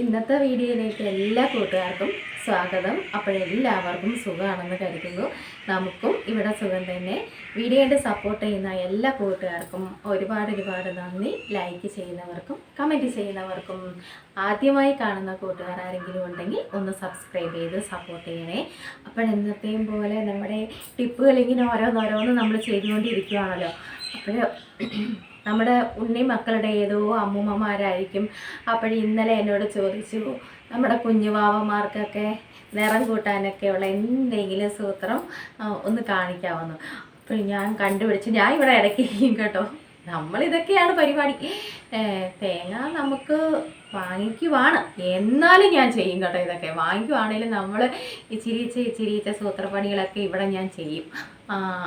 ഇന്നത്തെ വീഡിയോയിലേക്ക് എല്ലാ കൂട്ടുകാർക്കും സ്വാഗതം. അപ്പോഴെല്ലാവർക്കും സുഖമാണെന്ന് കരുതുന്നു. നമുക്കും ഇവിടെ സുഖം തന്നെ. വീഡിയോയുടെ സപ്പോർട്ട് ചെയ്യുന്ന എല്ലാ കൂട്ടുകാർക്കും ഒരുപാട് ഒരുപാട് നന്ദി. ലൈക്ക് ചെയ്യുന്നവർക്കും കമന്റ് ചെയ്യുന്നവർക്കും ആദ്യമായി കാണുന്ന കൂട്ടുകാർ ആരെങ്കിലും ഉണ്ടെങ്കിൽ ഒന്ന് സബ്സ്ക്രൈബ് ചെയ്ത് സപ്പോർട്ട് ചെയ്യണേ. അപ്പോൾ എന്നത്തെയും പോലെ നമ്മുടെ ടിപ്പുകൾ ഇങ്ങനെ ഓരോന്നോരോന്ന് നമ്മൾ ചെയ്തുകൊണ്ടിരിക്കുകയാണല്ലോ അപ്പോൾ നമ്മുടെ ഉണ്ണി മക്കളുടെ ഏതോ അമ്മൂമ്മമാരായിരിക്കും. അപ്പോൾ ഇന്നലെ എന്നോട് ചോദിച്ചു നമ്മുടെ കുഞ്ഞുവാവമാർക്കൊക്കെ നിറം കൂട്ടാനൊക്കെയുള്ള എന്തെങ്കിലും സൂത്രം ഒന്ന് കാണിക്കാമെന്ന് അപ്പോൾ ഞാൻ കണ്ടുപിടിച്ച് ഞാൻ ഇവിടെ ഇടയ്ക്ക് കേട്ടോ. നമ്മളിതൊക്കെയാണ് പരിപാടി. തേങ്ങ നമുക്ക് വാങ്ങിക്കുവാണ്. എന്നാലും ഞാൻ ചെയ്യും കേട്ടോ ഇതൊക്കെ. വാങ്ങിക്കുവാണേലും നമ്മൾ ഇച്ചിരിച്ച ഇച്ചിരിച്ച സൂത്രപ്പണികളൊക്കെ ഇവിടെ ഞാൻ ചെയ്യും.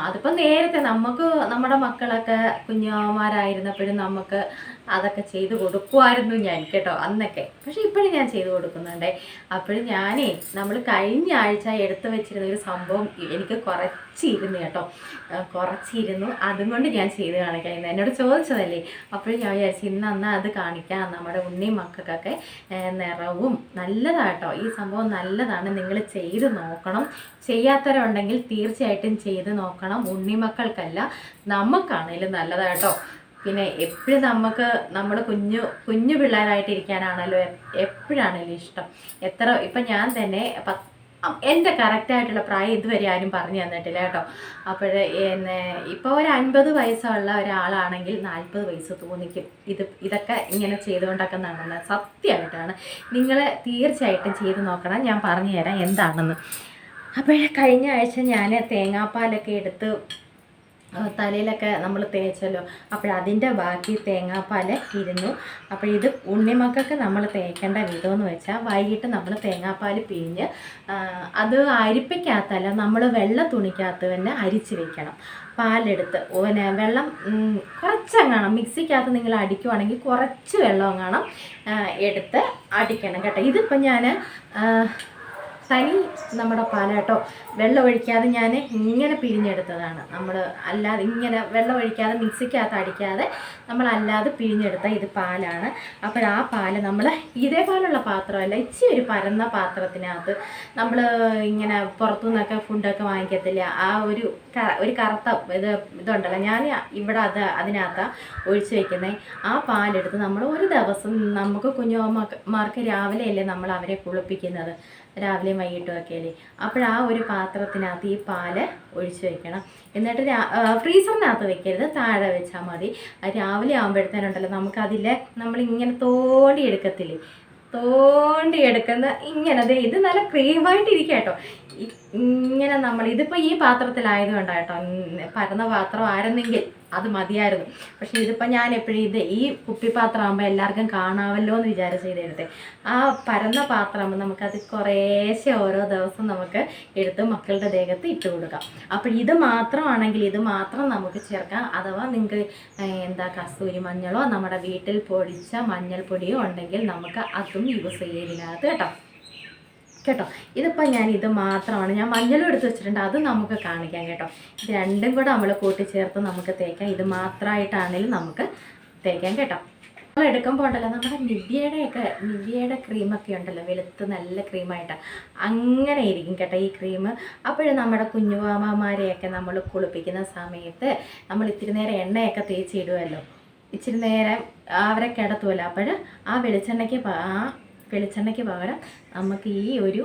അതിപ്പോൾ നേരത്തെ നമുക്ക് നമ്മുടെ മക്കളൊക്കെ കുഞ്ഞുമാരായിരുന്നപ്പോഴും നമുക്ക് അതൊക്കെ ചെയ്ത് കൊടുക്കുമായിരുന്നു ഞാൻ കേട്ടോ അന്നൊക്കെ. പക്ഷെ ഇപ്പോഴും ഞാൻ ചെയ്ത് കൊടുക്കുന്നുണ്ട്. അപ്പോഴും ഞാനേ നമ്മൾ കഴിഞ്ഞ ആഴ്ച എടുത്തു വെച്ചിരുന്ന ഒരു സംഭവം എനിക്ക് കുറച്ചിരുന്നു കേട്ടോ. കുറച്ചിരുന്നു. അതും കൊണ്ട് ഞാൻ ചെയ്ത് കാണിക്കാം ഇന്ന് എന്നോട് ചോദിച്ചതല്ലേ? അപ്പോഴും ഞാൻ വിചാരിച്ചു ഇന്ന് അന്ന് അത് കാണിക്കാം. നമ്മുടെ ഉണ്ണി മക്കൾക്കൊക്കെ നിറവും നല്ലതാട്ടോ. ഈ സംഭവം നല്ലതാണ്. നിങ്ങൾ ചെയ്ത് നോക്കണം. ചെയ്യാത്തവരുണ്ടെങ്കിൽ തീർച്ചയായിട്ടും ചെയ്ത് നോക്കണം. ഉണ്ണി ഉണ്ണിമക്കൾക്കല്ല നമുക്കാണേലും നല്ലതാട്ടോ. പിന്നെ എപ്പോഴും നമുക്ക് നമ്മൾ കുഞ്ഞു കുഞ്ഞു പിള്ളേരായിട്ടിരിക്കാനാണല്ലോ എപ്പോഴാണല്ലോ ഇഷ്ടം. എത്ര ഇപ്പം ഞാൻ തന്നെ എന്റെ കറക്റ്റായിട്ടുള്ള പ്രായം ഇതുവരെ ആരും പറഞ്ഞു തന്നിട്ടില്ല കേട്ടോ. അപ്പോൾ എന്നെ ഇപ്പോൾ ഒരു അൻപത് വയസ്സുള്ള ഒരാളാണെങ്കിൽ നാൽപ്പത് വയസ്സ് തോന്നിക്കും. ഇത് ഇതൊക്കെ ഇങ്ങനെ ചെയ്തുകൊണ്ടൊക്കെ നടന്നത് സത്യമായിട്ടാണ്. നിങ്ങൾ തീർച്ചയായിട്ടും ചെയ്ത് നോക്കണം. ഞാൻ പറഞ്ഞു തരാം എന്താണെന്ന്. അപ്പോൾ കഴിഞ്ഞ ആഴ്ച ഞാൻ തേങ്ങാപ്പാലൊക്കെ എടുത്ത് തലയിലൊക്കെ നമ്മൾ തേച്ചല്ലോ. അപ്പോൾ അതിന്റെ ബാക്കി തേങ്ങാപ്പാൽ ഇരുന്നു അപ്പോൾ ഇത് ഉണ്ണിമക്കൾക്ക് നമ്മൾ തേക്കേണ്ട വിധമെന്ന് വെച്ചാൽ വൈകിട്ട് നമ്മൾ തേങ്ങാപ്പാൽ പിഴിഞ്ഞ് അത് അരിപ്പയ്ക്കകത്തല്ല നമ്മൾ വെള്ള തുണിക്കകത്ത് തന്നെ അരിച്ച് വെക്കണം. പാലെടുത്ത് പിന്നെ വെള്ളം കുറച്ചെങ്ങാണം മിക്സിക്കകത്ത് നിങ്ങൾ അടിക്കുവാണെങ്കിൽ കുറച്ച് വെള്ളം എങ്ങാണം എടുത്ത് അടിക്കണം കേട്ടോ. ഇതിപ്പോൾ ഞാൻ തനി നമ്മുടെ പാലാട്ടോ വെള്ളം ഒഴിക്കാതെ ഞാൻ ഇങ്ങനെ പിഴിഞ്ഞെടുത്തതാണ്. നമ്മൾ അല്ലാതെ ഇങ്ങനെ വെള്ളമൊഴിക്കാതെ മിക്സിക്കകത്ത് അടിക്കാതെ നമ്മൾ അല്ലാതെ പിഴിഞ്ഞെടുത്ത ഇത് പാലാണ്. അപ്പോൾ ആ പാൽ നമ്മൾ ഇതേപോലുള്ള പാത്രമല്ല ഇച്ചിരി ഒരു പരന്ന പാത്രത്തിനകത്ത് നമ്മൾ ഇങ്ങനെ പുറത്തു നിന്നൊക്കെ ഫുഡൊക്കെ വാങ്ങിക്കത്തില്ല. ആ ഒരു ഒരു കറുത്ത ഇത് ഇതുണ്ടല്ലോ. ഞാൻ ഇവിടെ അത് അതിനകത്താണ് ഒഴിച്ച് വയ്ക്കുന്നത് ആ പാലെടുത്ത് നമ്മൾ ഒരു ദിവസം നമുക്ക് കുഞ്ഞുമാർക്ക് രാവിലെയല്ലേ നമ്മൾ അവരെ കുളിപ്പിക്കുന്നത്. രാവിലെയും വൈകിട്ടും ഒക്കെ അല്ലേ അപ്പോൾ ആ ഒരു പാത്രത്തിനകത്ത് ഈ പാൽ ഒഴിച്ചു വെക്കണം. എന്നിട്ട് ഫ്രീസറിനകത്ത് വെക്കരുത്. താഴെ വെച്ചാൽ മതി. രാവിലെ ആകുമ്പോഴത്തേനുണ്ടല്ലോ നമ്മൾ നമ്മളിങ്ങനെ തോണ്ടി എടുക്കത്തില്ലേ തോണ്ടി എടുക്കുന്ന ഇങ്ങനെ ഇത് നല്ല ക്രീമായിട്ടിരിക്കുക കേട്ടോ. ഇങ്ങനെ നമ്മൾ ഇതിപ്പോൾ ഈ പാത്രത്തിലായതുകൊണ്ടാണ് കേട്ടോ പരന്ന പാത്രം ആയിരുന്നെങ്കിൽ അത് മതിയായിരുന്നു. പക്ഷെ ഇതിപ്പോൾ ഞാൻ എപ്പോഴും ഇത് ഈ കുപ്പിപ്പാത്രം ആകുമ്പോൾ എല്ലാവർക്കും കാണാമല്ലോ എന്ന് വിചാരിച്ച് ഇതെടുത്തേ ആ പരന്ന പാത്രമാകുമ്പോൾ നമുക്കത് കുറേശ്ശെ ഓരോ ദിവസം നമുക്ക് എടുത്ത് മക്കളുടെ ദേഹത്ത് ഇട്ട് കൊടുക്കാം. അപ്പോൾ ഇത് മാത്രമാണെങ്കിൽ ഇത് മാത്രം നമുക്ക് ചേർക്കാം. അഥവാ നിങ്ങൾക്ക് എന്താ കസ്തൂരി മഞ്ഞളോ നമ്മുടെ വീട്ടിൽ പൊടിച്ച മഞ്ഞൾപ്പൊടിയോ ഉണ്ടെങ്കിൽ നമുക്ക് അതും യൂസ് ചെയ്യുന്നതിനകത്ത് കേട്ടോ. കേട്ടോ. ഇതിപ്പോൾ ഞാൻ ഇത് മാത്രമാണ്. ഞാൻ മഞ്ഞളും എടുത്ത് വെച്ചിട്ടുണ്ട്. അത് നമുക്ക് കാണിക്കാം കേട്ടോ. ഇത് രണ്ടും കൂടെ നമ്മൾ കൂട്ടിച്ചേർത്ത് നമുക്ക് തേക്കാം. ഇത് മാത്രമായിട്ടാണെങ്കിലും നമുക്ക് തേക്കാം കേട്ടോ. നമ്മൾ എടുക്കുമ്പോൾ ഉണ്ടല്ലോ നമ്മുടെ നിവ്യയുടെയൊക്കെ നിവ്യയുടെ ക്രീമൊക്കെ ഉണ്ടല്ലോ വെളുത്ത് നല്ല ക്രീമായിട്ട്. അങ്ങനെ ഇരിക്കും കേട്ടോ ഈ ക്രീം. അപ്പോഴും നമ്മുടെ കുഞ്ഞുമാമമാരെയൊക്കെ നമ്മൾ കുളിപ്പിക്കുന്ന സമയത്ത് നമ്മൾ ഇത്തിരി നേരം എണ്ണയൊക്കെ തേച്ചിടുമല്ലോ ഇച്ചിരി നേരം അവരെ കിടത്തുമല്ലോ അപ്പോൾ ആ വെളിച്ചെണ്ണയ്ക്ക് ആ വെളിച്ചെണ്ണയ്ക്ക് പകരം നമുക്ക് ഈ ഒരു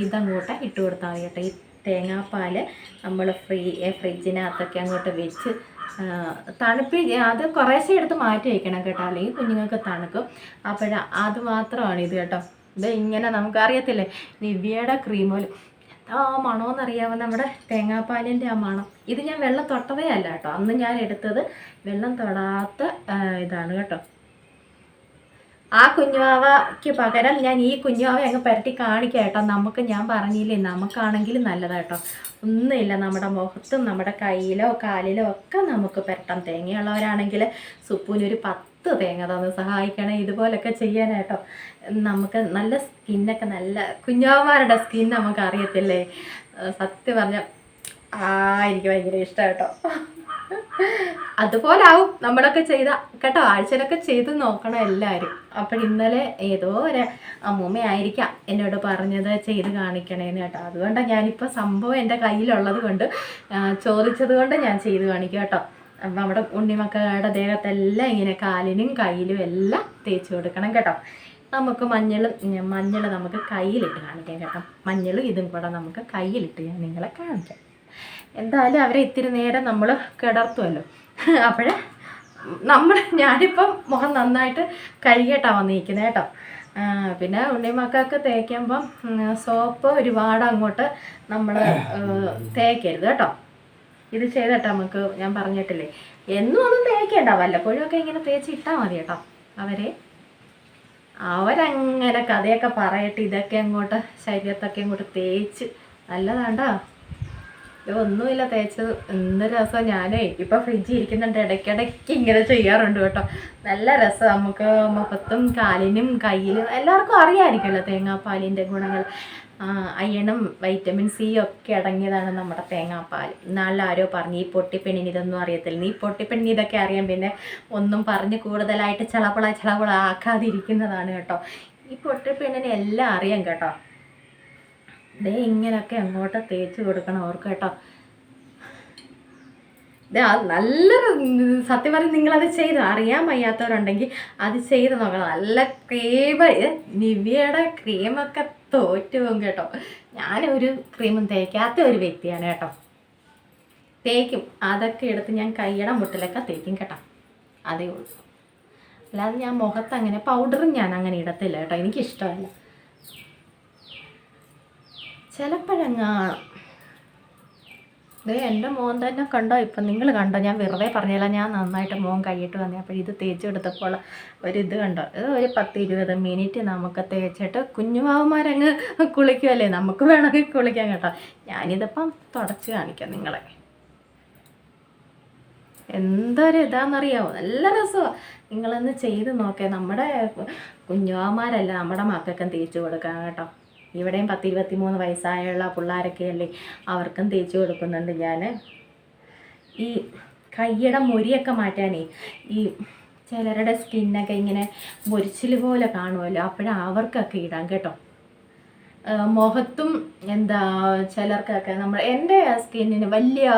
ഇതങ്ങോട്ട് ഇട്ട് കൊടുത്താൽ മതി കേട്ടോ. ഈ തേങ്ങാപ്പാൽ നമ്മൾ ഫ്രീ ഫ്രിഡ്ജിനകത്തൊക്കെ അങ്ങോട്ട് വെച്ച് തണുപ്പി അത് കുറേശ്ശെ എടുത്ത് മാറ്റി വയ്ക്കണം കേട്ടോ. അല്ലെങ്കിൽ കുഞ്ഞുങ്ങൾക്ക് തണുക്കും. അപ്പോൾ അത് മാത്രമാണ് ഇത് കേട്ടോ. ഇത് ഇങ്ങനെ നമുക്കറിയത്തില്ലേ നിവ്യയുടെ ക്രീം പോലും. ആ മണമെന്നറിയാമോ നമ്മുടെ തേങ്ങാപ്പാലിന്റെ ആ മണം? ഇത് ഞാൻ വെള്ളം തൊട്ടതേ അല്ല കേട്ടോ. അന്ന് ഞാൻ എടുത്തത് വെള്ളം തൊടാത്ത ഇതാണ് കേട്ടോ. ആ കുഞ്ഞുവാവയ്ക്ക് പകരം ഞാൻ ഈ കുഞ്ഞുവാവ അങ്ങ് പരട്ടി കാണിക്കാം കേട്ടോ. നമുക്ക് ഞാൻ പറഞ്ഞില്ലേ നമുക്കാണെങ്കിലും നല്ലതാട്ടോ ഒന്നുമില്ല നമ്മുടെ മുഖത്തും നമ്മുടെ കയ്യിലോ കാലിലോ ഒക്കെ നമുക്ക് പരട്ടാം. തേങ്ങയുള്ളവരാണെങ്കിൽ സുപ്പൂനൊരു പത്ത് തേങ്ങ തന്ന് സഹായിക്കണേ ഇതുപോലൊക്കെ ചെയ്യാനായിട്ടോ നമുക്ക് നല്ല സ്കിന്നൊക്കെ നല്ല കുഞ്ഞുവാമാരുടെ സ്കിൻ നമുക്ക് അറിയത്തില്ലേ സത്യം പറഞ്ഞ ആ എനിക്ക് ഭയങ്കര ഇഷ്ടം കേട്ടോ. അതുപോലെ ആവും നമ്മളൊക്കെ ചെയ്ത കേട്ടോ ആഴ്ചയിലൊക്കെ ചെയ്ത് നോക്കണം എല്ലാവരും അപ്പോൾ ഇന്നലെ ഏതോ ഒരു അമ്മൂമ്മയായിരിക്കാം എന്നോട് പറഞ്ഞത് ചെയ്ത് കാണിക്കണേന്ന് കേട്ടോ. അതുകൊണ്ടാണ് ഞാനിപ്പോൾ സംഭവം എന്റെ കയ്യിലുള്ളത് കൊണ്ട് ചോദിച്ചത് കൊണ്ട് ഞാൻ ചെയ്ത് കാണിക്കും കേട്ടോ. നമ്മുടെ ഉണ്ണിമക്കളുടെ ദേഹത്തെല്ലാം ഇങ്ങനെ കാലിനും കയ്യിലും എല്ലാം തേച്ച് കൊടുക്കണം കേട്ടോ. നമുക്ക് മഞ്ഞൾ മഞ്ഞൾ നമുക്ക് കയ്യിലിട്ട് കാണിക്കാം കേട്ടോ. മഞ്ഞളും ഇതും കൂടെ നമുക്ക് കയ്യിലിട്ട് ഞാൻ നിങ്ങളെ കാണിക്കാം. എന്തായാലും അവരെ ഇത്തിരി നേരം നമ്മൾ കിടർത്തുമല്ലോ അപ്പോഴേ നമ്മൾ ഞാനിപ്പം മുഖം നന്നായിട്ട് കഴുകിയിട്ടാണ് വന്നിരിക്കുന്നത് കേട്ടോ. പിന്നെ ഉണ്ണിമക്കൾക്ക് തേക്കുമ്പം സോപ്പ് ഒരുപാട് അങ്ങോട്ട് നമ്മൾ തേക്കരുത് കേട്ടോ. ഇത് ചെയ്തിട്ട് നമുക്ക് ഞാൻ പറഞ്ഞിട്ടില്ലേ എന്നും ഒന്നും തേക്കണ്ട. വല്ലപ്പോഴും ഒക്കെ ഇങ്ങനെ തേച്ച് ഇട്ടാൽ മതി കേട്ടോ അവരെ. അവരങ്ങനെ കഥയൊക്കെ പറയട്ടെ ഇതൊക്കെ അങ്ങോട്ട് ശരീരത്തൊക്കെ അങ്ങോട്ട് തേച്ച്. നല്ലതാണ്ടാ. ഒന്നുമില്ല തേച്ചത് എന്ത് രസം. ഞാനേ ഇപ്പം ഫ്രിഡ്ജിൽ ഇരിക്കുന്നുണ്ട്. ഇടയ്ക്കിടയ്ക്ക് ഇങ്ങനെ ചെയ്യാറുണ്ട് കേട്ടോ. നല്ല രസം. നമുക്ക് മുഖത്തും കാലിനും കയ്യിലും എല്ലാവർക്കും അറിയാമായിരിക്കുമല്ലോ തേങ്ങാപ്പാലിന്റെ ഗുണങ്ങൾ. അയണും വൈറ്റമിൻ സി ഒക്കെ അടങ്ങിയതാണ് നമ്മുടെ തേങ്ങാപ്പാൽ. നാളെ ആരോ പറഞ്ഞു ഈ പൊട്ടിപ്പെണ്ണിന് ഇതൊന്നും അറിയത്തില്ല. നീ പൊട്ടിപ്പെണ്ണിന് ഇതൊക്കെ അറിയാം. പിന്നെ ഒന്നും പറഞ്ഞ് കൂടുതലായിട്ട് ചളപ്പള ചളപ്പള ആക്കാതിരിക്കുന്നതാണ് കേട്ടോ. ഈ പൊട്ടിപ്പെണ്ണിനെ എല്ലാം അറിയാം കേട്ടോ. ദേ ഇങ്ങനെയൊക്കെ അങ്ങോട്ട് തേച്ച് കൊടുക്കണം അവർക്ക് കേട്ടോ. നല്ലൊരു സത്യം പറഞ്ഞ് നിങ്ങളത് ചെയ്ത്? അറിയാൻ വയ്യാത്തവരുണ്ടെങ്കിൽ അത് ചെയ്ത് നോക്കണം. നല്ല ക്രീം നിവ്യയുടെ ക്രീമൊക്കെ തോറ്റു പോകും കേട്ടോ. ഞാനൊരു ക്രീമും തേക്കാത്ത ഒരു വ്യക്തിയാണ് കേട്ടോ. തേക്കും. അതൊക്കെ എടുത്ത് ഞാൻ കൈയുടെ മുട്ടിലൊക്കെ തേക്കും കേട്ടോ. അതേ ഉള്ളൂ. അല്ലാതെ ഞാൻ മുഖത്ത് അങ്ങനെ പൗഡറും ഞാൻ അങ്ങനെ ഇടത്തില്ല കേട്ടോ. എനിക്കിഷ്ടമല്ല. ചിലപ്പോഴങ്ങാണ്. ദേ എന്റെ മോൻ തന്നെ കണ്ടോ? ഇപ്പം നിങ്ങൾ കണ്ടോ? ഞാൻ വെറുതെ പറഞ്ഞില്ല ഞാൻ നന്നായിട്ട് മോൻ കൈയിട്ട് വന്നേ. അപ്പോൾ ഇത് തേച്ചെടുത്തപ്പോൾ ഒരിത് കണ്ടോ? ഇത് ഒരു പത്ത് ഇരുപത് മിനിറ്റ് നമുക്ക് തേച്ചിട്ട് കുഞ്ഞുമാവന്മാരങ്ങ് കുളിക്കുമല്ലേ നമുക്ക് വേണമെങ്കിൽ കുളിക്കാൻ കേട്ടോ. ഞാനിതിപ്പം തുടച്ച് കാണിക്കാം നിങ്ങളെ. എന്തൊരു ഇതാണെന്നറിയാമോ നല്ല രസമാണ് നിങ്ങളൊന്ന് ചെയ്ത് നോക്കേ. നമ്മുടെ കുഞ്ഞുമാവന്മാരല്ല നമ്മുടെ മക്കൾക്കും തേച്ച് കൊടുക്കാം കേട്ടോ. ഇവിടെയും പത്ത് ഇരുപത്തി മൂന്ന് വയസ്സായുള്ള പിള്ളേരൊക്കെ അല്ലേ അവർക്കും തേച്ച് കൊടുക്കുന്നുണ്ട് ഞാൻ. ഈ കയ്യുടെ മൊരിയൊക്കെ മാറ്റാനേ ഈ ചിലരുടെ സ്കിന്നൊക്കെ ഇങ്ങനെ മുരിച്ചിൽ പോലെ കാണുമല്ലോ. അപ്പോഴവർക്കൊക്കെ ഇടാം കേട്ടോ. മുഖത്തും എന്താ ചിലർക്കൊക്കെ നമ്മൾ എന്റെ സ്കിന്നിന് വലിയ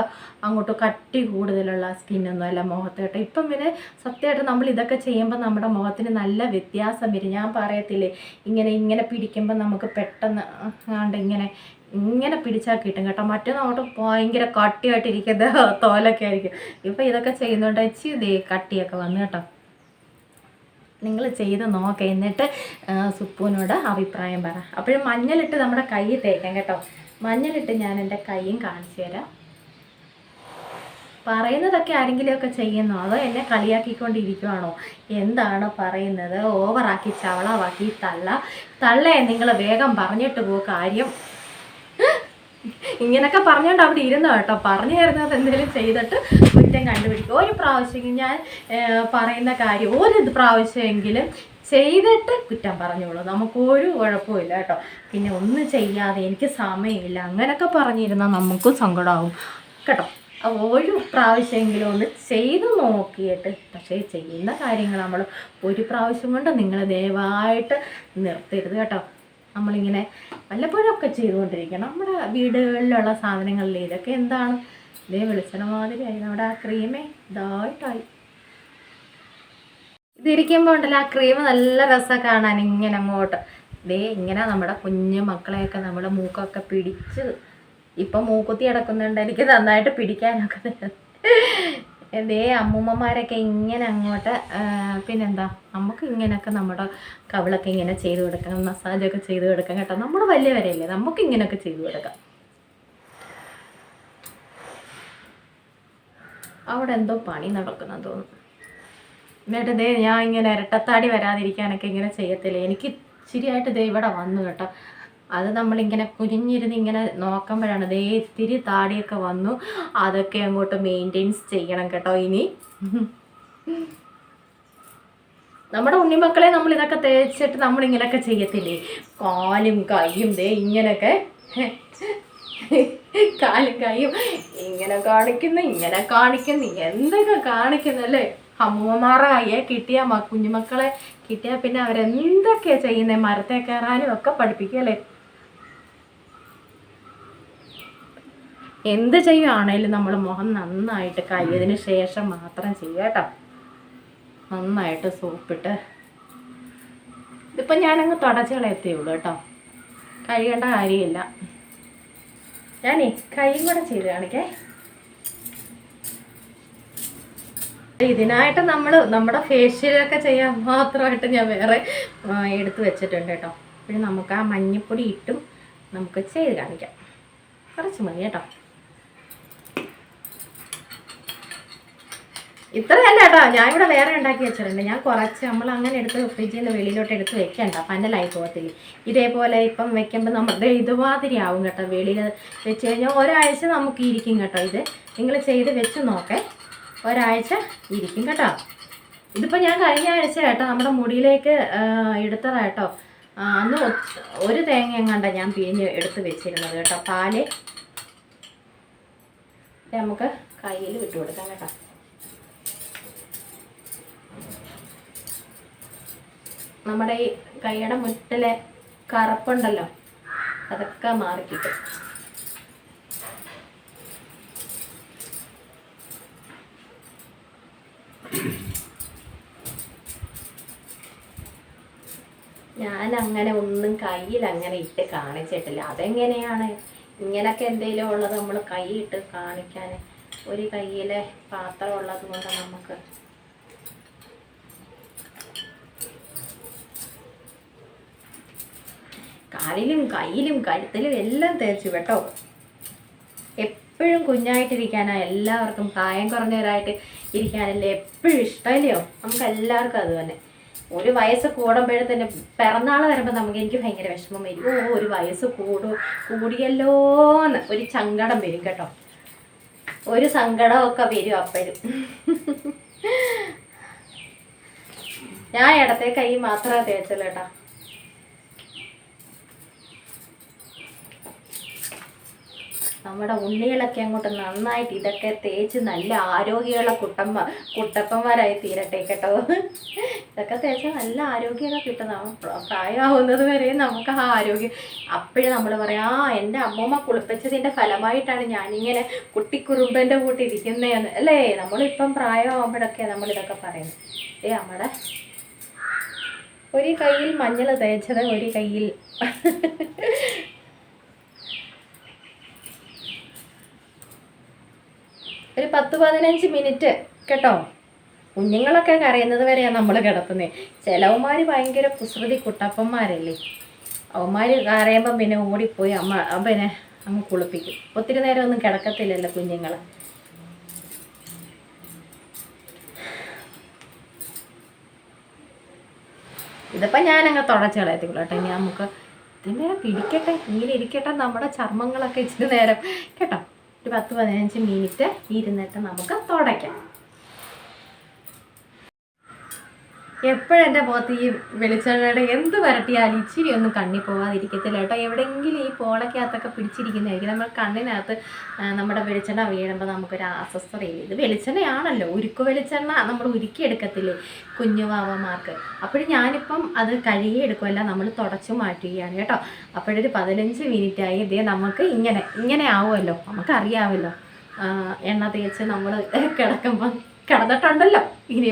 അങ്ങോട്ട് കട്ടി കൂടുതലുള്ള സ്കിന്നൊന്നുമല്ല മുഖത്ത് കേട്ടോ. ഇപ്പം പിന്നെ സത്യമായിട്ട് നമ്മൾ ഇതൊക്കെ ചെയ്യുമ്പോൾ നമ്മുടെ മുഖത്തിന് നല്ല വ്യത്യാസം വരും. ഞാൻ പറയത്തില്ലേ ഇങ്ങനെ ഇങ്ങനെ പിടിക്കുമ്പോൾ നമുക്ക് പെട്ടെന്ന് ആണ്ട് ഇങ്ങനെ ഇങ്ങനെ പിടിച്ചാൽ കിട്ടും കേട്ടോ. മറ്റേ അങ്ങോട്ട് ഭയങ്കര കട്ടിയായിട്ടിരിക്കുന്ന തോലൊക്കെ ആയിരിക്കും. ഇപ്പം ഇതൊക്കെ ചെയ്യുന്നതുകൊണ്ട് ഇച്ചിരി കട്ടിയൊക്കെ വന്നു കേട്ടോ. നിങ്ങൾ ചെയ്ത് നോക്ക എന്നിട്ട് സുപ്പുവിനോട് അഭിപ്രായം പറ. അപ്പോഴും മഞ്ഞളിട്ട് നമ്മുടെ കൈ തേക്കാം കേട്ടോ. മഞ്ഞളിട്ട് ഞാൻ എന്റെ കൈയും കാണിച്ചു തരാം. പറയുന്നതൊക്കെ ആരെങ്കിലുമൊക്കെ ചെയ്യുന്നോ? അതോ എന്നെ കളിയാക്കിക്കൊണ്ടിരിക്കുവാണോ? എന്താണ് പറയുന്നത്? ഓവറാക്കി ചവളവാക്കി തള്ള. തള്ളയെ നിങ്ങൾ വേഗം പറഞ്ഞിട്ട് പോ കാര്യം. ഇങ്ങനൊക്കെ പറഞ്ഞുകൊണ്ട് അവിടെ ഇരുന്ന് കേട്ടോ. പറഞ്ഞു തരുന്നത് എന്തെങ്കിലും ചെയ്തിട്ട് കുറ്റം കണ്ടുപിടിക്കും. ഒരു പ്രാവശ്യം ഞാൻ പറയുന്ന കാര്യം ഒരു പ്രാവശ്യമെങ്കിലും ചെയ്തിട്ട് കുറ്റം പറഞ്ഞോളൂ. നമുക്കൊരു കുഴപ്പമില്ല കേട്ടോ. പിന്നെ ഒന്നും ചെയ്യാതെ എനിക്ക് സമയമില്ല. അങ്ങനെയൊക്കെ പറഞ്ഞിരുന്നാൽ നമുക്കും സങ്കടമാവും കേട്ടോ. ഒരു പ്രാവശ്യമെങ്കിലും ഒന്ന് ചെയ്ത് നോക്കിയിട്ട് പക്ഷേ ചെയ്യുന്ന കാര്യങ്ങൾ നമ്മൾ ഒരു പ്രാവശ്യം കൊണ്ട് നിങ്ങൾ ദയവായിട്ട് നിർത്തരുത് കേട്ടോ. നമ്മളിങ്ങനെ വല്ലപ്പോഴൊക്കെ ചെയ്തുകൊണ്ടിരിക്കണം. നമ്മുടെ വീടുകളിലുള്ള സാധനങ്ങളിൽ ഇതൊക്കെ എന്താണ്? ഇതേ വെളിച്ചെണ്ണ മാതിരിയായി. നമ്മുടെ ആ ക്രീമേ ഇതായിട്ടായി. ഇതിരിക്കുമ്പോൾ ഉണ്ടല്ലോ ആ ക്രീം നല്ല രസം കാണാൻ ഇങ്ങനെ അങ്ങോട്ട്. ദേ ഇങ്ങനെ നമ്മുടെ കുഞ്ഞു മക്കളെയൊക്കെ നമ്മുടെ മൂക്കൊക്കെ പിടിച്ച് ഇപ്പം മൂക്കുത്തി കിടക്കുന്നുണ്ട്. എനിക്ക് നന്നായിട്ട് പിടിക്കാനൊക്കെ ദേ അമ്മൂമ്മമാരൊക്കെ ഇങ്ങനെ അങ്ങോട്ട് പിന്നെന്താ? നമുക്ക് ഇങ്ങനെയൊക്കെ നമ്മുടെ കവിളൊക്കെ ഇങ്ങനെ ചെയ്ത് കൊടുക്കാം മസാജൊക്കെ ചെയ്ത് കൊടുക്കാം കേട്ടോ. നമ്മൾ വലിയവരല്ലേ നമുക്ക് ഇങ്ങനെയൊക്കെ ചെയ്ത് കൊടുക്കാം. അവിടെ എന്തോ പണി നടക്കുന്ന തോന്നുന്നു. എന്നിട്ട് ദേ ഞാൻ ഇങ്ങനെ ഇരട്ടത്താടി വരാതിരിക്കാനൊക്കെ ഇങ്ങനെ ചെയ്യത്തില്ല? എനിക്ക് ഇച്ചിരിയായിട്ട് ദേ ഇവിടെ വന്നു കേട്ടോ. അത് നമ്മളിങ്ങനെ കുനിഞ്ഞിരുന്ന് ഇങ്ങനെ നോക്കുമ്പോഴാണ് ദേ ഇത്തിരി താടിയൊക്കെ വന്നു. അതൊക്കെ അങ്ങോട്ട് മെയിന്റെയിൻസ് ചെയ്യണം കേട്ടോ ഇനി. നമ്മുടെ ഉണ്ണിമക്കളെ നമ്മൾ ഇതൊക്കെ തേച്ചിട്ട് നമ്മൾ ഇങ്ങനെയൊക്കെ ചെയ്യത്തില്ലേ? കാലും കൈയും ദേ ഇങ്ങനെയൊക്കെ. കാലും കൈയും ഇങ്ങനെ കാണിക്കുന്നു ഇങ്ങനെ കാണിക്കുന്നു എന്തൊക്കെ കാണിക്കുന്നു അല്ലേ? അമ്മൂമ്മമാരുടെ കയ്യെ കിട്ടിയ കുഞ്ഞുമക്കളെ കിട്ടിയാൽ പിന്നെ അവരെന്തൊക്കെയാണ് ചെയ്യുന്നത് മരത്തെ കയറാനും ഒക്കെ പഠിപ്പിക്കുക അല്ലേ? എന്ത് ചെയ്യുകയാണെങ്കിലും നമ്മൾ മുഖം നന്നായിട്ട് കഴിയതിന് ശേഷം മാത്രം ചെയ്യുക കേട്ടോ. നന്നായിട്ട് സോപ്പിട്ട്. ഇതിപ്പം ഞാനങ്ങ് തുടച്ച് കളയത്തേ ഉള്ളൂ കേട്ടോ. കഴിയേണ്ട കാര്യമില്ല. ഞാനേ കൈയും കൂടെ ചെയ്ത് കാണിക്കേ. ഇതിനായിട്ട് നമ്മൾ നമ്മുടെ ഫേഷ്യലൊക്കെ ചെയ്യാൻ മാത്രമായിട്ട് ഞാൻ വേറെ എടുത്ത് വെച്ചിട്ടുണ്ട് കേട്ടോ. പിന്നെ നമുക്ക് ആ മഞ്ഞപ്പൊടി ഇട്ടും നമുക്ക് ചെയ്ത് കാണിക്കാം. കുറച്ച് മതി കേട്ടോ. ഇത്രയല്ല കേട്ടോ ഞാൻ ഇവിടെ വേറെ ഉണ്ടാക്കി വെച്ചിട്ടുണ്ട്. ഞാൻ കുറച്ച് നമ്മൾ അങ്ങനെ എടുത്ത് ഫ്രിഡ്ജിൽ നിന്ന് വെളിയിലോട്ട് എടുത്ത് വെക്കണ്ട. പന്നലായി പോകത്തില്ല. ഇതേപോലെ ഇപ്പം വെക്കുമ്പോൾ നമ്മുടെ ഇതുമാതിരി ആവും കേട്ടോ. വെളിയിൽ വെച്ച് കഴിഞ്ഞാൽ ഒരാഴ്ച നമുക്ക് ഇരിക്കും കേട്ടോ ഇത്. നിങ്ങൾ ചെയ്ത് വെച്ച് നോക്കേ. ഒരാഴ്ച ഇരിക്കും കേട്ടോ. ഇതിപ്പോൾ ഞാൻ കഴിഞ്ഞ ആഴ്ച കേട്ടോ നമ്മുടെ മുടിയിലേക്ക് ആ, എടുത്തതാ കേട്ടോ അന്ന് ഒരു തേങ്ങ എങ്ങാണ്ട ഞാൻ പിഴിഞ്ഞ് എടുത്ത് വെച്ചിരുന്നത് കേട്ടോ. പാൽ നമുക്ക് കയ്യിൽ വിട്ടു കൊടുക്കാം കേട്ടോ. നമ്മുടെ ഈ കൈയുടെ മുട്ടിലെ കറുപ്പുണ്ടല്ലോ അതൊക്കെ മാറിക്കിട്ടും. ഞാൻ അങ്ങനെ ഒന്നും കയ്യിൽ അങ്ങനെ ഇട്ട് കാണിച്ചിട്ടില്ല. അതെങ്ങനെയാണ്? ഇങ്ങനൊക്കെ എന്തെങ്കിലും ഉള്ളത് നമ്മൾ കൈ ഇട്ട് കാണിക്കാൻ. ഒരു കയ്യിലെ പാത്രം ഉള്ളത് കൊണ്ട് നമുക്ക് കാലിലും കയ്യിലും കഴുത്തിലും എല്ലാം തേച്ചു കേട്ടോ. എപ്പോഴും കുഞ്ഞായിട്ടിരിക്കാനാ എല്ലാവർക്കും പ്രായം കുറഞ്ഞവരായിട്ട് ഇരിക്കാനല്ലേ എപ്പോഴും ഇഷ്ടമല്ലയോ? നമുക്ക് എല്ലാവർക്കും അത് തന്നെ ഒരു വയസ്സ് കൂടുമ്പോഴത്തേന് പിറന്നാൾ വരുമ്പോൾ നമുക്ക് എനിക്ക് ഭയങ്കര വിഷമം വരും. ഓ ഒരു വയസ്സ് കൂടു കൂടിയല്ലോന്ന്. ഒരു സങ്കടം വരും കേട്ടോ. ഒരു സങ്കടമൊക്കെ വരും അപ്പോഴും. ഞാൻ ഇടത്തെ കൈ മാത്രമേ തേച്ചുള്ളൂ കേട്ടോ. നമ്മുടെ ഉണ്ണികളൊക്കെ അങ്ങോട്ട് നന്നായിട്ട് ഇതൊക്കെ തേച്ച് നല്ല ആരോഗ്യമുള്ള കുട്ടമ്മ കുട്ടപ്പന്മാരായി തീരട്ടെ കേട്ടോ. ഇതൊക്കെ തേച്ച് നല്ല ആരോഗ്യമൊക്കെ കിട്ടും പ്രായമാവുന്നത് വരെ നമുക്ക് ആ ആരോഗ്യം. അപ്പോഴും നമ്മൾ പറയാം ആ എന്റെ അമ്മൂമ്മ കുളിപ്പിച്ചതിന്റെ ഫലമായിട്ടാണ് ഞാനിങ്ങനെ കുട്ടിക്കുറുമ്പന്റെ കൂട്ടി ഇരിക്കുന്നതെന്ന് അല്ലേ? നമ്മളിപ്പം പ്രായമാകുമ്പോഴൊക്കെ നമ്മളിതൊക്കെ പറയുന്നത് ഏ നമ്മുടെ ഒരു കയ്യിൽ മഞ്ഞൾ തേച്ചത് ഒരു കയ്യിൽ. ഒരു പത്ത് പതിനഞ്ച് മിനിറ്റ് കേട്ടോ. കുഞ്ഞുങ്ങളൊക്കെ കരയുന്നത് വരെയാണ് നമ്മൾ കിടത്തുന്നത് ചിലവന്മാർ ഭയങ്കര കുസൃതി കുട്ടപ്പന്മാരല്ലേ. അവന്മാർ കരയുമ്പം പിന്നെ ഓടിപ്പോയി അമ്മ പിന്നെ അങ്ങ് കുളിപ്പിക്കും. ഒത്തിരി നേരം ഒന്നും കിടക്കത്തില്ലല്ലോ കുഞ്ഞുങ്ങൾ ഇതിപ്പോൾ ഞാനങ്ങ് തുടച്ച് കളയത്തിക്കുള്ളൂ കേട്ടോ. ഇനി നമുക്ക് ഇത്തിരി നേരം പിടിക്കട്ടെ ഇങ്ങനെ ഇരിക്കട്ടെ നമ്മുടെ ചർമ്മങ്ങളൊക്കെ ഇച്ചിരി നേരം. കേട്ടോ. ഒരു പത്ത് പതിനഞ്ച് മിനിറ്റ് ഇരുന്നിട്ട് നമുക്ക് തുടയ്ക്കാം. എപ്പോഴെന്റെ മുഖത്ത് ഈ വെളിച്ചെണ്ണയുടെ എന്ത് വരട്ടിയാലും ഇച്ചിരി ഒന്നും കണ്ണി പോവാതിരിക്കത്തില്ല കേട്ടോ. എവിടെയെങ്കിലും ഈ പോളക്കകത്തൊക്കെ പിടിച്ചിരിക്കുന്നതായിരിക്കും. നമ്മൾ കണ്ണിനകത്ത് നമ്മുടെ വെളിച്ചെണ്ണ വീഴുമ്പോൾ നമുക്കൊരു അസ്വസ്ഥതയില്ല ഇത് വെളിച്ചെണ്ണയാണല്ലോ. ഉരുക്കു വെളിച്ചെണ്ണ നമ്മൾ ഉരുക്കിയെടുക്കത്തില്ലേ കുഞ്ഞുവാവന്മാർക്ക്. അപ്പോഴും ഞാനിപ്പം അത് കഴുകി എടുക്കുമല്ല നമ്മൾ തുടച്ചു മാറ്റുകയാണ് കേട്ടോ. അപ്പോഴൊരു പതിനഞ്ച് മിനിറ്റ് ആയി ഇതേ നമുക്ക് ഇങ്ങനെ ഇങ്ങനെ ആവുമല്ലോ. നമുക്കറിയാമല്ലോ. എണ്ണ തേച്ച് നമ്മൾ കിടക്കുമ്പം കിടന്നിട്ടുണ്ടല്ലോ. ഇനി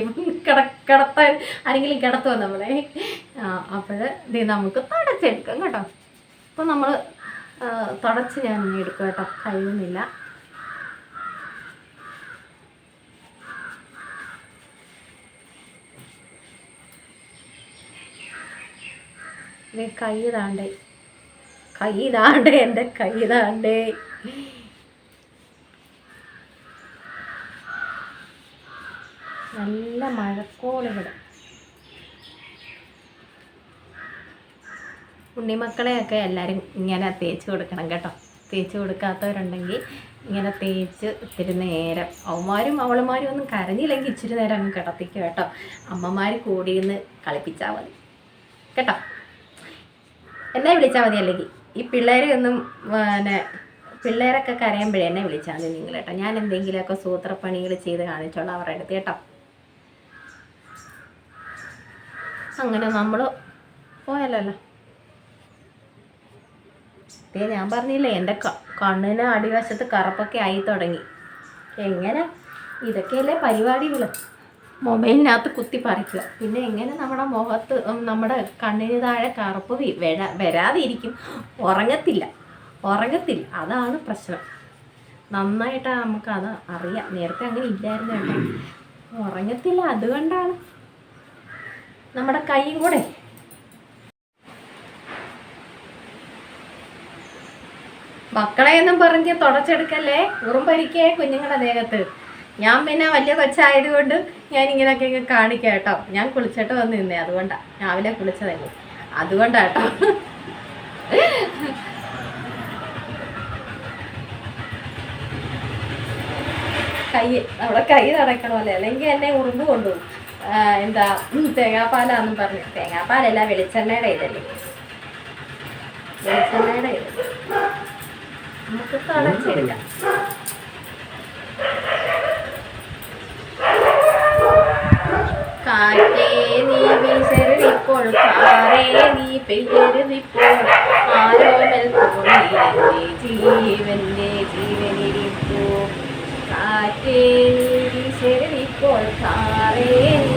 കിട കിടത്താൻ ആരെങ്കിലും കിടത്തുമോ നമ്മളെ? അപ്പോൾ ഇത് നമുക്ക് തുടച്ചെടുക്കാം കേട്ടോ. അപ്പോൾ നമ്മൾ തുടച്ച് ഞാൻ എടുക്കും കേട്ടോ. കഴിയുന്നില്ല. കൈ താണ്ടേ കൈ താണ്ടേ എന്റെ കൈ താണ്ടേ നല്ല മഴക്കോളിവിടെ ഉണ്ണിമക്കളെയൊക്കെ എല്ലാവരും ഇങ്ങനെ തേച്ച് കൊടുക്കണം കേട്ടോ. തേച്ച് കൊടുക്കാത്തവരുണ്ടെങ്കിൽ ഇങ്ങനെ തേച്ച് ഇത്തിരി നേരം. അവന്മാരും അവളുമാരും ഒന്നും കരഞ്ഞില്ലെങ്കിൽ ഇച്ചിരി നേരം അങ്ങ് കിടത്തിക്കും കേട്ടോ. അമ്മമാർ കൂടിയിരുന്ന് കളിപ്പിച്ചാൽ മതി. കേട്ടോ? എന്നെ വിളിച്ചാൽ മതി അല്ലെങ്കിൽ. ഈ പിള്ളേരെ ഒന്നും പിന്നെ പിള്ളേരൊക്കെ കരയുമ്പോഴേ എന്നെ വിളിച്ചാൽ മതി നിങ്ങൾ കേട്ടോ. ഞാൻ എന്തെങ്കിലുമൊക്കെ സൂത്രപ്പണികൾ ചെയ്ത് കാണിച്ചോളാം അവരുടെ അടുത്ത് കേട്ടോ. അങ്ങനെ നമ്മൾ പോയല്ലോ ദേ ഞാൻ പറഞ്ഞില്ലേ എന്റെ കണ്ണിന് അടിവശത്ത് കറുപ്പൊക്കെ ആയി തുടങ്ങി. എങ്ങനെ? ഇതൊക്കെയല്ലേ പരിപാടികൾ മൊബൈലിനകത്ത് കുത്തി പറിക്കുക. പിന്നെ എങ്ങനെ നമ്മുടെ മുഖത്ത് നമ്മുടെ കണ്ണിന് താഴെ കറുപ്പ് വരാ വരാതിരിക്കും? ഉറങ്ങത്തില്ല. ഉറങ്ങത്തില്ല. അതാണ് പ്രശ്നം. നന്നായിട്ടാണ് നമുക്കത് അറിയാം. നേരത്തെ അങ്ങനെ ഇല്ലായിരുന്നു ഉറങ്ങത്തില്ല. അതുകൊണ്ടാണ് നമ്മുടെ കൈയും കൂടെ. മക്കളെ എന്നും പറഞ്ഞ് തുടച്ചെടുക്കല്ലേ? ഉറുമ്പരിക്കേ കുഞ്ഞുങ്ങളുടെ ദേഹത്ത്. ഞാൻ പിന്നെ വലിയ കൊച്ചായത് കൊണ്ട് ഞാൻ ഇങ്ങനെയൊക്കെ ഇങ്ങ് കാണിക്കാം കേട്ടോ. ഞാൻ കുളിച്ചിട്ട് വന്ന് നിന്നേ. അതുകൊണ്ടാ. രാവിലെ കുളിച്ചതല്ലേ. അതുകൊണ്ടാട്ടോ കൈ നമ്മുടെ കൈ നടക്കണമല്ലേ? അല്ലെങ്കിൽ എന്നെ ഉറുമ്പ് കൊണ്ടുപോകും. എന്താ തേങ്ങാപ്പാലാന്നും പറഞ്ഞു. തേങ്ങാപ്പാലല്ല വെളിച്ചെണ്ണയുടെ ഇതല്ലേ. വെളിച്ചെണ്ണയുടെ ഇത്. നമുക്ക് തളച്ചെടുക്കാം കാറ്റേ നീ വീശരുതിപ്പോൾ കാറേ നീ പെയ്യരുതിപ്പോൾ ആരോമൽ തോന്നിയിലെ ജീവന്റെ ജീവനിരിപ്പോ. കാറ്റേ നീ വീശരുതിപ്പോൾ കാറേ നീ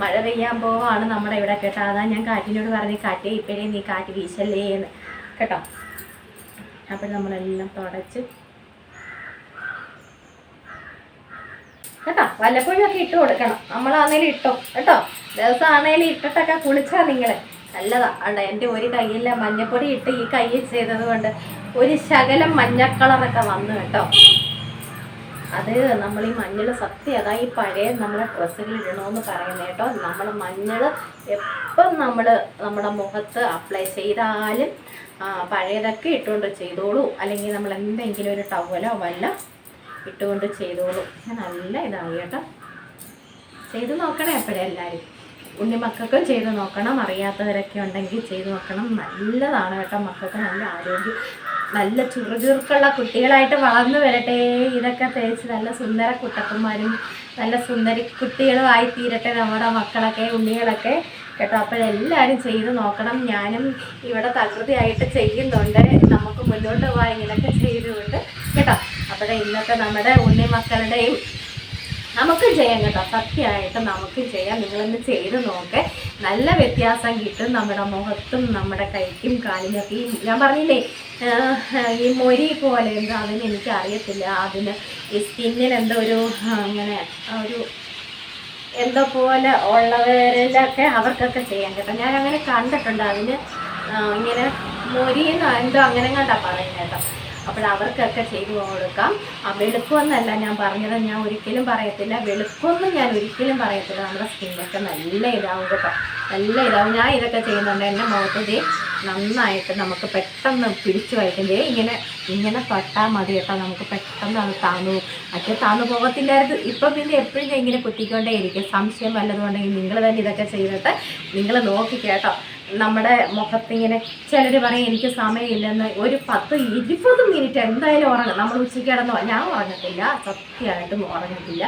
മഴ പെയ്യാൻ പോവാണ് നമ്മുടെ ഇവിടെ കേട്ടോ. അതാ ഞാൻ കാറ്റിനോട് പറഞ്ഞ് കാറ്റേ ഇപ്പഴേ നീ കാറ്റ് വീശല്ലേ എന്ന്. കേട്ടോ? അപ്പോൾ നമ്മളെല്ലാം തുടച്ച്. കേട്ടോ? വല്ലപ്പോഴും ഒക്കെ ഇട്ട് കൊടുക്കണം. നമ്മളാന്നേലും ഇട്ടോ. കേട്ടോ? ദിവസം ആണേലും ഇട്ടിട്ടൊക്കെ കുളിച്ചാ നിങ്ങൾ നല്ലതാ. അണ്ട എന്റെ ഒരു കയ്യില്ല മഞ്ഞപ്പൊടി ഇട്ട് ഈ കൈ ചെയ്തത് കൊണ്ട് ഒരു ശകലം മഞ്ഞ കളറൊക്കെ വന്നു കേട്ടോ. അത് നമ്മൾ ഈ മഞ്ഞൾ സത്യം അതാ ഈ പഴയ നമ്മുടെ ഡ്രസ്സുകൾ ഇടണമെന്ന് പറയുന്നത് കേട്ടോ. നമ്മൾ മഞ്ഞൾ എപ്പം നമ്മൾ നമ്മുടെ മുഖത്ത് അപ്ലൈ ചെയ്താലും പഴയതൊക്കെ ഇട്ടുകൊണ്ട് ചെയ്തോളൂ. അല്ലെങ്കിൽ നമ്മൾ എന്തെങ്കിലും ഒരു ടവലോ വല്ല ഇട്ടുകൊണ്ട് ചെയ്തോളൂ. നല്ല ഇതായി കേട്ടോ. ചെയ്ത് നോക്കണേ എപ്പോഴും എല്ലാവരും ഉണ്ണിമക്കൾക്കും ചെയ്ത് നോക്കണം. അറിയാത്തവരൊക്കെ ഉണ്ടെങ്കിൽ ചെയ്ത് നോക്കണം. നല്ലതാണ് കേട്ടോ മക്കൾക്ക് നല്ല ആരോഗ്യം. നല്ല ചുറുചുറുക്കുള്ള കുട്ടികളായിട്ട് വളർന്നു വരട്ടെ. ഇതൊക്കെ തേച്ച് നല്ല സുന്ദര കുട്ടപ്പന്മാരും നല്ല സുന്ദരി കുട്ടികളും ആയി തീരട്ടെ നമ്മുടെ മക്കളൊക്കെ ഉണ്ണികളൊക്കെ. കേട്ടോ അപ്പോഴെല്ലാവരും ചെയ്ത് നോക്കണം. ഞാനും ഇവിടെ തകൃതിയായിട്ട് ചെയ്യുന്നുണ്ട്. നമുക്ക് മുന്നോട്ട് പോകാൻ ഇങ്ങനെയൊക്കെ ചെയ്തുകൊണ്ട്. കേട്ടോ അപ്പോഴേ ഇന്നത്തെ നമ്മുടെ ഉണ്ണി മക്കളുടെയും നമുക്കും ചെയ്യാം കേട്ടോ. സത്യമായിട്ട് നമുക്ക് ചെയ്യാം. നിങ്ങളൊന്ന് ചെയ്ത് നോക്ക്. നല്ല വ്യത്യാസം കിട്ടും നമ്മുടെ മുഖത്തും നമ്മുടെ കൈക്കും കാലിനൊക്കെ ഈ ഞാൻ പറഞ്ഞില്ലേ ഈ മൊരി പോലെ എന്താ അതിന് എനിക്ക് അറിയത്തില്ല അതിന് ഈ സ്കിന്നിന് എന്തോ ഒരു അങ്ങനെ ഒരു എന്തോ പോലെ ഉള്ളവരിലൊക്കെ അവർക്കൊക്കെ ചെയ്യാൻ കേട്ടോ. ഞാൻ അങ്ങനെ കണ്ടിട്ടുണ്ട് അതിന് ഇങ്ങനെ മൊരിയെന്നോ എന്തോ അങ്ങനെ കണ്ടാ പറയുന്നത് കേട്ടോ. അപ്പോൾ അവർക്കൊക്കെ ചെയ്തു കൊടുക്കാം. ആ വെളുപ്പമൊന്നല്ല ഞാൻ പറഞ്ഞത് ഞാൻ ഒരിക്കലും പറയത്തില്ല. വെളുപ്പമൊന്നും ഞാൻ ഒരിക്കലും പറയത്തില്ല. നമ്മുടെ സ്കിന്നൊക്കെ നല്ല ഇതാവും കേട്ടോ. നല്ല ഇതാവും. ഞാൻ ഇതൊക്കെ ചെയ്യുന്നുണ്ട്. എന്റെ മുഖത്തേ നന്നായിട്ട് നമുക്ക് പെട്ടെന്ന് പിടിച്ചു വയ്ക്കേണ്ടി ഇങ്ങനെ ഇങ്ങനെ തൊട്ടാൽ മതി കേട്ടോ. നമുക്ക് പെട്ടെന്ന് അത് താന്നു മറ്റേ താന്നു പോകത്തില്ലായിരുന്നു ഇപ്പം പിന്നെ എപ്പോഴും ഇങ്ങനെ കുത്തിക്കൊണ്ടേ ഇരിക്കും സംശയം വല്ലതും ഉണ്ടെങ്കിൽ നിങ്ങൾ തന്നെ ഇതൊക്കെ ചെയ്തിട്ട് നിങ്ങൾ നോക്കി കേട്ടോ. നമ്മുടെ മുഖത്തിങ്ങനെ ചിലർ പറയും എനിക്ക് സമയമില്ലെന്ന്. ഒരു പത്ത് ഇരുപത് മിനിറ്റ് എന്തായാലും ഉറങ്ങും നമ്മൾ ഉച്ചയ്ക്ക് കിടന്ന് ഞാൻ ഉറങ്ങത്തില്ല. സത്യമായിട്ടും ഉറങ്ങത്തില്ല.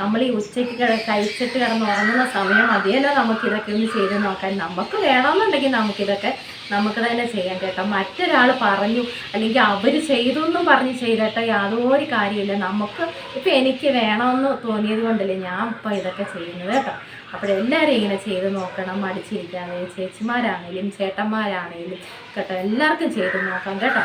നമ്മൾ ഈ ഉച്ചയ്ക്ക് കഴിച്ചിട്ട് കിടന്ന് ഉറങ്ങുന്ന സമയം മതിയല്ലോ നമുക്ക് ഇതൊക്കെ ഒന്ന് ചെയ്ത് നോക്കാൻ. നമുക്ക് വേണമെന്നുണ്ടെങ്കിൽ നമുക്കിതൊക്കെ നമുക്ക് തന്നെ ചെയ്യാം കേട്ടോ. മറ്റൊരാൾ പറഞ്ഞു അല്ലെങ്കിൽ അവർ ചെയ്തു എന്നും പറഞ്ഞ് ചെയ്തിട്ട് യാതൊരു കാര്യമില്ല. നമുക്ക് ഇപ്പം എനിക്ക് വേണമെന്ന് തോന്നിയത് കൊണ്ടല്ലേ ഞാൻ ഇപ്പം ഇതൊക്കെ ചെയ്യുന്നത് കേട്ടോ. അപ്പോൾ അപ്പോഴെല്ലാവരും ഇങ്ങനെ ചെയ്ത് നോക്കണം. മടിച്ചിരിക്കാതെ ചേച്ചിമാരാണെങ്കിലും ചേട്ടന്മാരാണെങ്കിലും കേട്ടോ എല്ലാവർക്കും ചെയ്ത് നോക്കാം കേട്ടോ.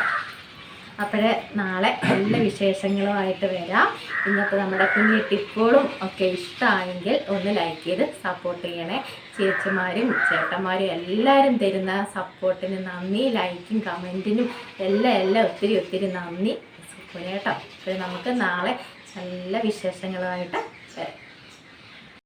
അപ്പോഴേ നാളെ നല്ല വിശേഷങ്ങളുമായിട്ട് വരാം. ഇന്നത്തെ നമ്മുടെ കുഞ്ഞു ടിപ്പുകളും ഒക്കെ ഇഷ്ടമായെങ്കിൽ ഒന്ന് ലൈക്ക് ചെയ്ത് സപ്പോർട്ട് ചെയ്യണേ. ചേച്ചിമാരും ചേട്ടന്മാരും എല്ലാവരും തരുന്ന സപ്പോർട്ടിന് നന്ദി ലൈക്കും കമന്റിനും എല്ലാം എല്ലാം ഒത്തിരി ഒത്തിരി നന്ദി. സുഖം കേട്ടോ. നമുക്ക് നാളെ നല്ല വിശേഷങ്ങളുമായിട്ട് വരാം.